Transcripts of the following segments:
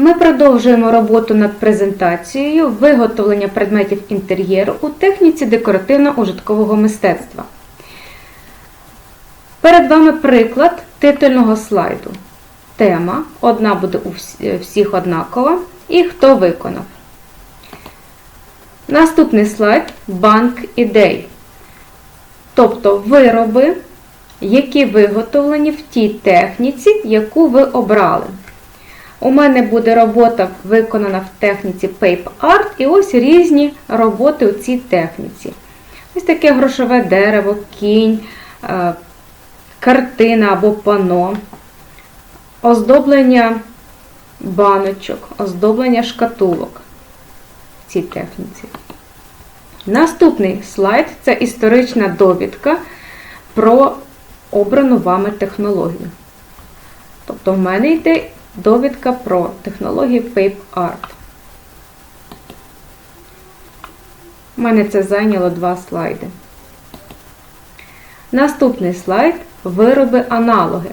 Ми продовжуємо роботу над презентацією виготовлення предметів інтер'єру у техніці декоративно-ужиткового мистецтва. Перед вами приклад титульного слайду. Тема одна буде у всіх однакова. І хто виконав. Наступний слайд банк ідей. Тобто вироби, які виготовлені в тій техніці, яку ви обрали. У мене буде робота виконана в техніці Paper Art, і ось різні роботи у цій техніці. Ось таке грошове дерево, кінь, е, картина або пано, оздоблення баночок, оздоблення шкатулок в цій техніці. Наступний слайд це історична довідка про обрану вами технологію. Тобто в мене йде довідка про технологію Pape Art. У мене це зайняло два слайди. Наступний слайд вироби аналоги.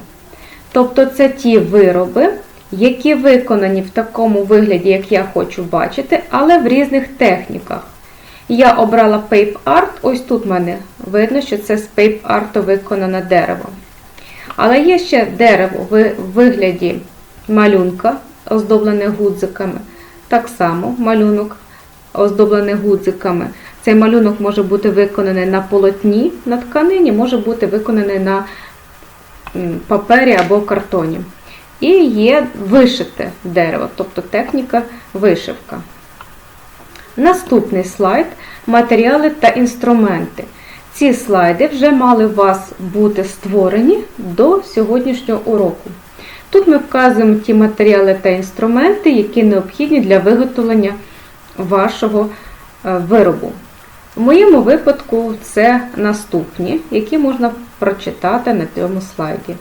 Тобто це ті вироби, які виконані в такому вигляді, як я хочу бачити, але в різних техніках. Я обрала Pape Art, ось тут в мене видно, що це з Pape Art виконане дерево. Але є ще дерево в вигляді малюнка, оздоблене гудзиками. Так само малюнок оздоблений гудзиками. Цей малюнок може бути виконаний на полотні, на тканині, може бути виконаний на папері або картоні. І є вишите дерево, тобто техніка вишивка. Наступний слайд матеріали та інструменти. Ці слайди вже мали у вас бути створені до сьогоднішнього уроку. Тут ми вказуємо ті матеріали та інструменти, які необхідні для виготовлення вашого е, виробу. В моєму випадку це наступні, які можна прочитати на цьому слайді.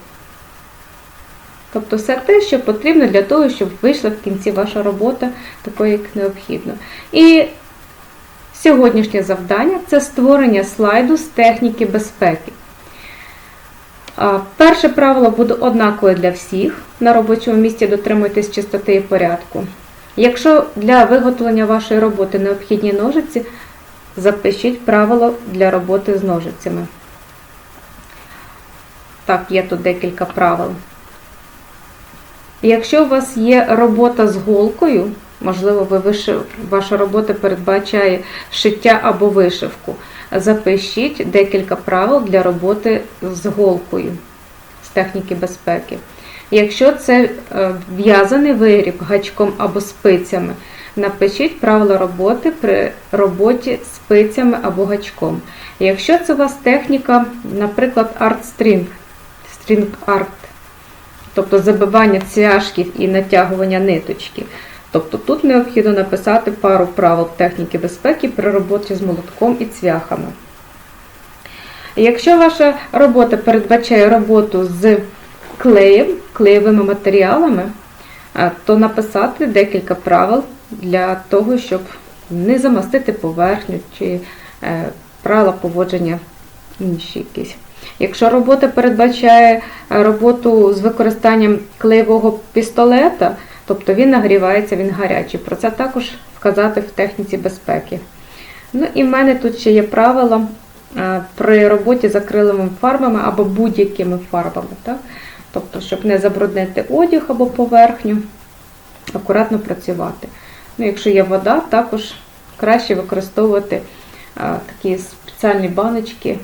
Тобто все те, що потрібно для того, щоб вийшла в кінці ваша робота такою, як необхідно. І сьогоднішнє завдання це створення слайду з техніки безпеки. Перше правило буде однакове для всіх. На робочому місці дотримуйтесь чистоти і порядку. Якщо для виготовлення вашої роботи необхідні ножиці, запишіть правило для роботи з ножицями. Так, є тут декілька правил. Якщо у вас є робота з голкою, можливо, ви вишив, ваша робота передбачає шиття або вишивку, запишіть декілька правил для роботи з голкою з техніки безпеки. Якщо це е, в'язаний виріб гачком або спицями, напишіть правила роботи при роботі спицями або гачком. Якщо це у вас техніка, наприклад, арт-стрінг, стрінг арт, тобто забивання цвяшків і натягування ниточки. Тобто тут необхідно написати пару правил техніки безпеки при роботі з молотком і цвяхами. Якщо ваша робота передбачає роботу з клеєм, клеєвими матеріалами, то написати декілька правил для того, щоб не замастити поверхню чи е, правила поводження інші якісь. Якщо робота передбачає е, роботу з використанням клеєвого пістолета, тобто він нагрівається, він гарячий. Про це також вказати в техніці безпеки. Ну і в мене тут ще є правила е, при роботі з акриловими фарбами або будь-якими фарбами. Так? Тобто, щоб не забруднити одяг або поверхню, акуратно працювати. Ну, якщо є вода, також краще використовувати такі спеціальні баночки,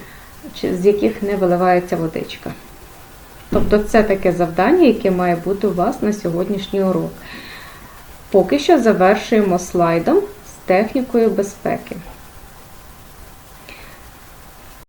з яких не виливається водичка. Тобто це таке завдання, яке має бути у вас на сьогоднішній урок. Поки що завершуємо слайдом з технікою безпеки.